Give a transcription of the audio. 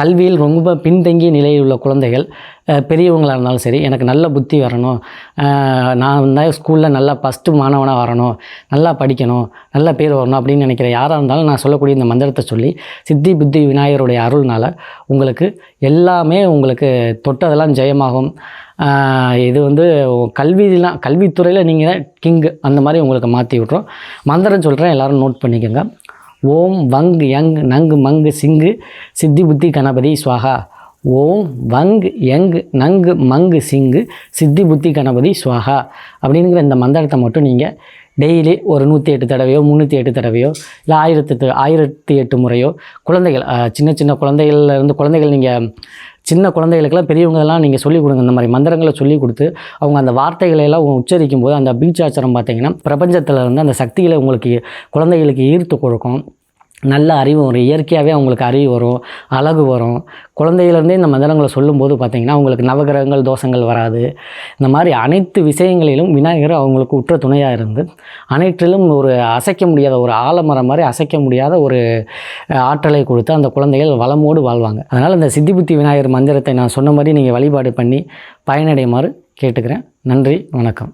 கல்வியில் ரொம்ப பின்தங்கிய நிலையில் உள்ள குழந்தைகள் பெரியவங்களாக இருந்தாலும் சரி எனக்கு நல்ல புத்தி வரணும். நான் வந்து ஸ்கூலில் நல்லா ஃபஸ்ட்டு மாணவனாக வரணும். நல்லா படிக்கணும். நல்ல பேர் வரணும் அப்படின்னு நினைக்கிற யாராக இருந்தாலும் நான் சொல்லக்கூடிய இந்த மந்திரத்தை சொல்லி சித்தி புத்தி விநாயகருடைய அருள்னால் உங்களுக்கு எல்லாமே உங்களுக்கு தொட்டதெல்லாம் ஜெயமாகும். இது வந்து கல்விலாம் கல்வித்துறையில் நீங்கள் கிங்கு அந்த மாதிரி உங்களுக்கு மாற்றி விட்றோம் மந்திரம் சொல்கிறேன் எல்லாரும் நோட் பண்ணிக்கோங்க. ஓம் வங் யங் நங் மங்கு சிங்கு சித்தி புத்தி கணபதி ஸ்வாகா ஓம் வங் யங் நங்கு மங்கு சிங்கு சித்தி புத்தி கணபதி ஸ்வாகா அப்படிங்கிற இந்த மந்திரத்தை மட்டும் நீங்கள் டெய்லி ஒரு நூற்றி எட்டு தடவையோ முந்நூற்றி எட்டு தடவையோ இல்லை ஆயிரத்தி எட்டு ஆயிரத்தி எட்டு முறையோ குழந்தைகள் சின்ன சின்ன குழந்தைகள்ல இருந்து குழந்தைகள் நீங்கள் சின்ன குழந்தைகளுக்கெல்லாம் பெரியவங்களெல்லாம் நீங்கள் சொல்லிக் கொடுங்க. இந்த மாதிரி மந்திரங்களை சொல்லிக் கொடுத்து அவங்க அந்த வார்த்தைகளை எல்லாம் உச்சரிக்கும் போது அந்த பீச்சாச்சாரம் பார்த்தீங்கன்னா பிரபஞ்சத்தில் இருந்து அந்த சக்திகளை உங்களுக்கு குழந்தைகளுக்கு ஈர்த்து கொடுக்கும். நல்ல அறிவு வரும். இயற்கையாகவே அவங்களுக்கு அறிவு வரும் அழகு வரும். குழந்தையிலேருந்தே இந்த மந்திரங்களை சொல்லும்போது பார்த்திங்கன்னா அவங்களுக்கு நவகிரகங்கள் தோஷங்கள் வராது. இந்த மாதிரி அனைத்து விஷயங்களிலும் விநாயகர் அவங்களுக்கு உற்ற துணையாக இருந்து அனைத்திலும் ஒரு அசைக்க முடியாத ஒரு ஆலமரம் மாதிரி அசைக்க முடியாத ஒரு ஆற்றலை கொடுத்து அந்த குழந்தைகள் வளமோடு வாழ்வாங்க. அதனால் இந்த சித்திபுத்தி விநாயகர் மந்திரத்தை நான் சொன்ன மாதிரி நீங்கள் வழிபாடு பண்ணி பயனடையுமாறு கேட்டுக்கிறேன். நன்றி வணக்கம்.